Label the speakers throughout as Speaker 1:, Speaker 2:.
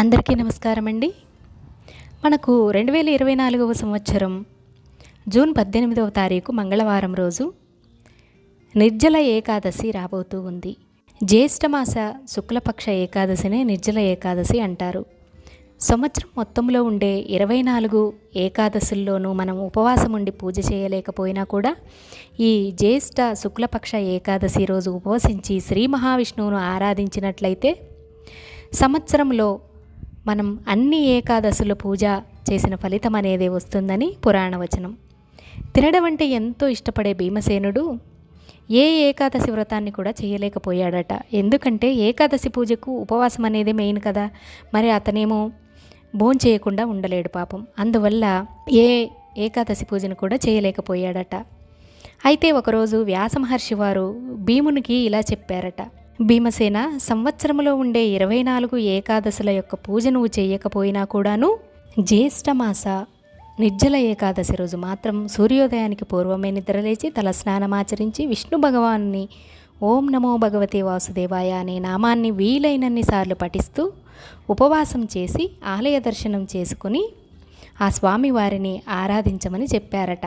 Speaker 1: అందరికీ నమస్కారం అండి మనకు రెండు వేల ఇరవై నాలుగవ సంవత్సరం జూన్ పద్దెనిమిదవ తారీఖు మంగళవారం రోజు నిర్జల ఏకాదశి రాబోతూ ఉంది. జ్యేష్ఠమాస శుక్లపక్ష ఏకాదశినే నిర్జల ఏకాదశి అంటారు. సంవత్సరం మొత్తంలో ఉండే ఇరవై నాలుగు ఏకాదశుల్లోనూ మనం ఉపవాసం ఉండి పూజ చేయలేకపోయినా కూడా ఈ జ్యేష్ఠ శుక్లపక్ష ఏకాదశి రోజు ఉపవసించి శ్రీ మహావిష్ణువును ఆరాధించినట్లయితే సంవత్సరంలో మనం అన్ని ఏకాదశుల పూజ చేసిన ఫలితం అనేది వస్తుందని పురాణ వచనం తినడం అంటే ఎంతో ఇష్టపడే భీమసేనుడు ఏ ఏకాదశి వ్రతాన్ని కూడా చేయలేకపోయాడట. ఎందుకంటే ఏకాదశి పూజకు ఉపవాసం అనేది మెయిన్ కదా. మరి అతనేమో భోజనం చేయకుండా ఉండలేడు పాపం. అందువల్ల ఏ ఏకాదశి పూజను కూడా చేయలేకపోయాడట. అయితే ఒకరోజు వ్యాసమహర్షి వారు భీమునికి ఇలా చెప్పారట. భీమసేన సంవత్సరంలో ఉండే ఇరవై నాలుగు ఏకాదశుల యొక్క పూజ నువ్వు చేయకపోయినా కూడాను జ్యేష్ఠమాస నిర్జల ఏకాదశి రోజు మాత్రం సూర్యోదయానికి పూర్వమే నిద్రలేచి తల స్నానమాచరించి విష్ణు భగవాన్ని ఓం నమో భగవతే వాసుదేవాయ అనే నామాన్ని వీలైనన్ని సార్లు పఠిస్తూ ఉపవాసం చేసి ఆలయ దర్శనం చేసుకుని ఆ స్వామి వారిని ఆరాధించమని చెప్పారట.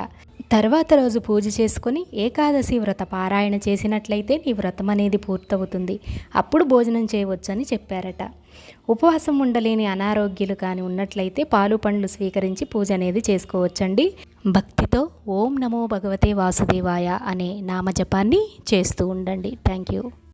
Speaker 1: తర్వాత రోజు పూజ చేసుకుని ఏకాదశి వ్రత పారాయణ చేసినట్లయితే నీ వ్రతం అనేది పూర్తవుతుంది. అప్పుడు భోజనం చేయవచ్చని చెప్పారట. ఉపవాసం ఉండలేని అనారోగ్యులు కానీ ఉన్నట్లయితే పాలు పండ్లు స్వీకరించి పూజ అనేది చేసుకోవచ్చండి. భక్తితో ఓం నమో భగవతే వాసుదేవాయ అనే నామజపాన్ని చేస్తూ ఉండండి. Thank you.